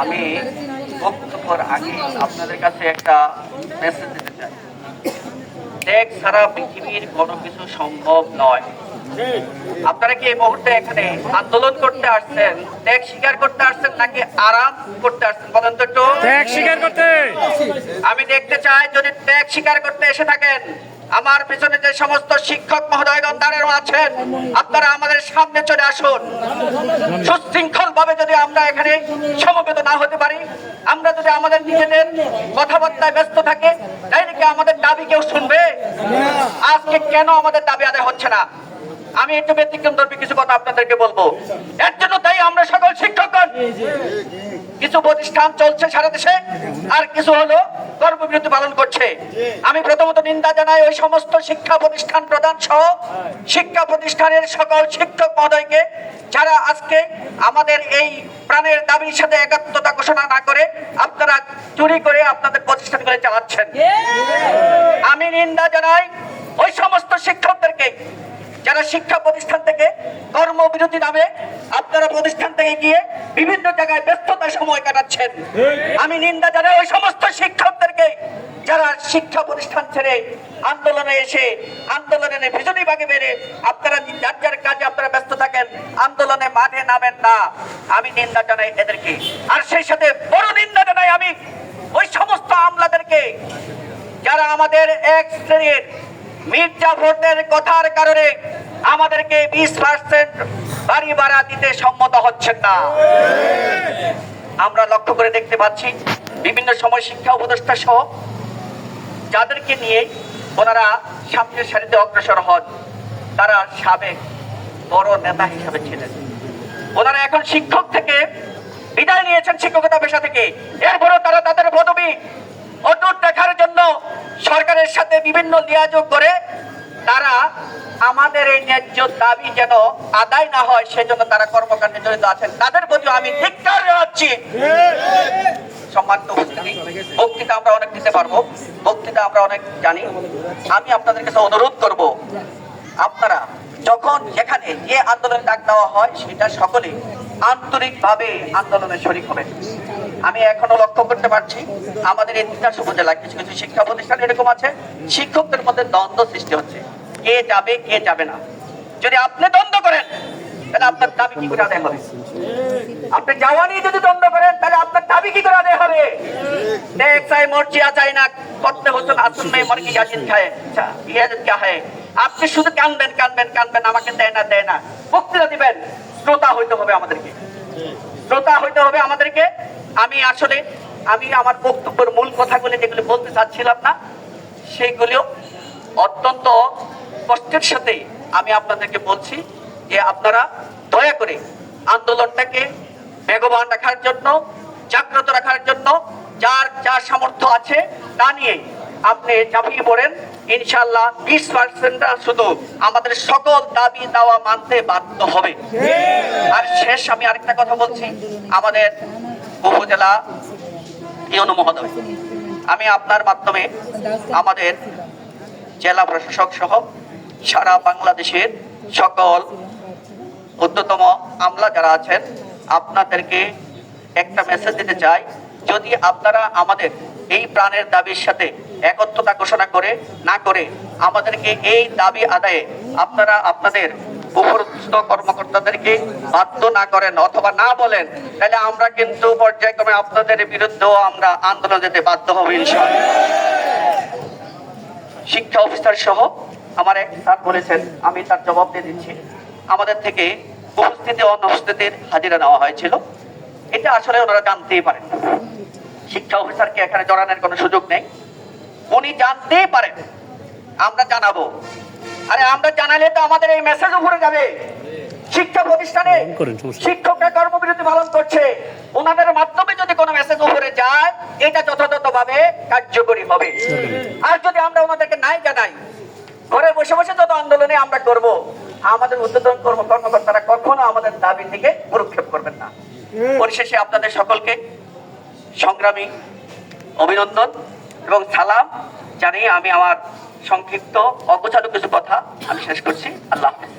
আমি বক্তব্যের আগে আপনাদের কাছে একটা মেসেজ দিতে চাই। ত্যাগ ছাড়া পৃথিবীর কোনো কিছু সম্ভব নয়। আপনারা কি এই মুহূর্তে এখানে আন্দোলন করতে আসছেন ত্যাগ স্বীকার করতে আসছেন নাকি আরাম করতে আসছেন? বলেন তো একটু। ত্যাগ স্বীকার করতে। আমি দেখতে চাই যদি ত্যাগ স্বীকার করতে এসে থাকেন আমার পেছনে যে সমস্ত শিক্ষক মহোদয়গণ দাঁড়ানো আছেন, আপনারা আমাদের সামনে চলে আসুন। সুশৃঙ্খল ভাবে যদি আমরা এখানে সমবেত না হতে পারি, আমরা যদি আমাদের নিজেদের কথাবার্তায় ব্যস্ত থাকি, তাই নাকি আমাদের দাবি কেউ শুনবে? আজকে কেন আমাদের দাবি আদায় হচ্ছে না? আমি একটু ব্যতিক্রম ধর্মী কিছু কথা আপনাদেরকে বলব। এর জন্য তাই আমরা সকল শিক্ষকগণ। কিছু প্রতিষ্ঠান চলছে সারা দেশে আর কিছু হলো কর্মবিরতি পালন করছে। আমি প্রথমত নিন্দা জানাই ওই সমস্ত শিক্ষা প্রতিষ্ঠান প্রধান সহ শিক্ষা প্রতিষ্ঠানের সকল শিক্ষক মহোদয়কে যারা আজকে আমাদের এই প্রাণের দাবির সাথে একাত্মতা ঘোষণা না করে আপনারা চুরি করে আপনাদের প্রতিষ্ঠানগুলো চালাচ্ছেন। আমি নিন্দা জানাই ওই সমস্ত শিক্ষকদেরকে যারা শিক্ষা প্রতিষ্ঠান থেকে কর্মবিরতি নামে আপনারা প্রতিষ্ঠান থেকে গিয়ে বিভিন্ন জায়গায় ব্যস্ততার সময় কাটাচ্ছেন। আমি নিন্দা জানাই ওই সমস্ত শিক্ষকদেরকে যারা শিক্ষা প্রতিষ্ঠান ছেড়ে আন্দোলনে এসে আন্দোলনে ভীষণী ভাগে বেড়ে আপনারা যার যার কাজে আপনারা ব্যস্ত থাকেন, আন্দোলনে মাঠে নামেন না। আমি নিন্দা জানাই এদেরকে। আর সেই সাথে বড় নিন্দা জানাই আমি ওই সমস্ত আমলাদেরকে যারা আমাদের এক শ্রেণির মির্জা ভোটের কথার কারণে আমাদেরকে বিশ পার্সেন্ট বাড়ি ভাড়া দিতে সম্মত হচ্ছেন না। আমরা লক্ষ্য করে দেখতে পাচ্ছি, বিভিন্ন সময় শিক্ষা উপদেষ্টা সহ যাদেরকে নিয়ে ওনারা সামনের সারিতে অগ্রসর হন, তারা সাবেক বড় নেতা হিসাবে ছিলেন। ওনারা এখন শিক্ষক থেকে বিদায় নিয়েছেন শিক্ষকতা পেশা থেকে। এরপরও তারা তাদের পদবি অটুট রাখার জন্য সরকারের সাথে বিভিন্ন লিয়াযোগ করে তারা আমাদের এই ন্যায্য দাবি যেন আদায় না হয়, সেজন্য তারা কর্মকাণ্ডে জড়িত আছেন। তাদের প্রতি আমি ধিক্কার জানাচ্ছি। বক্তৃতা আমরা অনেক দিতে পারব। বক্তৃতা আমরা অনেক জানি। আমি আপনাদের কাছে অনুরোধ করব, আপনারা যখন যেখানে যে আন্দোলনে ডাক দেওয়া হয়, সেটা সকলে আন্তরিকভাবে আন্দোলনে শরিক হবেন। আমি এখনও লক্ষ্য করতে পারছি, আমাদের এই তিতাস উপজেলায় কিছু কিছু শিক্ষা প্রতিষ্ঠান এরকম আছে, শিক্ষকদের মধ্যে দ্বন্দ্ব সৃষ্টি হচ্ছে। কে যাবে কে যাবে না। যদি আপনি দ্বন্দ্ব করেন, তাহলে আপনার দাবি কি করে আদায় হবে? আপনি যাওয়ানি যদি দ্বন্দ্ব করেন, তাহলে আপনার দাবি কি করে আদায় হবে? চাই মর্জিয়া চাই না করতে হোসেন আসুন মেয়ে মর্গি ইয়াসিন খায় আচ্ছা ইয়াজিদ কে হয় আপনি শুধু কানবেন কানবেন কানবেন আমাকে দেয় না দেয় না বক্তৃতা দিবেন শ্রোতা হইতে হবে আমাদেরকে শ্রোতা হইতে হবে আমাদেরকে আমি আসলে আমি আমার বক্তব্যের মূল কথাগুলি যেগুলি বলতে চাচ্ছিলাম না, সেইগুলিও অত্যন্ত কষ্টের সাথে আমি আপনাদেরকে বলছি যে আপনারা দয়া করে আন্দোলনটাকে বেগবান রাখার জন্য জাগ্রত রাখার জন্য যার যার সামর্থ্য আছে তা নিয়ে আপনি ঝাঁপিয়ে পড়েন। ইনশাল্লাহ বিশ পার্সেন্ট শুধু আমাদের সকল দাবি দাওয়া মানতে বাধ্য হবে। আর শেষ আমি আরেকটা কথা বলছি, আমাদের উপজেলা মহোদয়। আমি আপনার মাধ্যমে আমাদের জেলা প্রশাসক সহ সারা বাংলাদেশের সকল ঊর্ধ্বতম আমলা যারা আছেন, আপনাদেরকে একটা মেসেজ দিতে চাই, যদি আপনারা আমাদের এই প্রাণের দাবির সাথে একত্রতা ঘোষণা করে, না করে, আমাদেরকে এই দাবি আদায়ে আপনারা আপনাদের উপরস্থ কর্মকর্তাদেরকে বাধ্য না করেন অথবা না বলেন, তাহলে আমরা কিন্তু পর্যায়ক্রমে আপনাদের বিরুদ্ধেও আমরা আন্দোলন যেতে বাধ্য হব ইনশাআল্লাহ। শিক্ষা অফিসার সহ আমার এক স্যার বলেছেন, আমি তার জবাব দিয়ে দিচ্ছি। আমাদের থেকে উপস্থিতি অনুপস্থিতির হাজিরা নেওয়া হয়েছিল। এটা আসলে ওনারা জানতেই পারেন শিক্ষা অফিসারকে এখানে জড়ানোর কোনো সুযোগ নেই। উনি জানতেই পারেন। আমরা জানাব। আরে আমরা জানালে তো আমাদের এই মেসেজ উপরে যাবে। শিক্ষা প্রতিষ্ঠানে। শিক্ষকরা কর্মবিরতি পালন করছে। ওনাদের মাধ্যমে যদি কোনো মেসেজ উপরে যায় এটা যথাযথভাবে কার্যকরী হবে। আর যদি আমরা ওনাদেরকে নাই জানাই ঘরে বসে বসে যত আন্দোলনে আমরা করব আমাদের উদ্বোধন কর্ম কর্মকর্তারা কখনো আমাদের দাবির দিকে ভ্রুক্ষেপ করবেন না। পরিশেষে আপনাদের সকলকে সংগ্রামী অভিনন্দন এবং সালাম জানিয়ে আমি আমার সংক্ষিপ্ত অগোছানো কিছু কথা আমি শেষ করছি। আল্লাহ হাফেজ।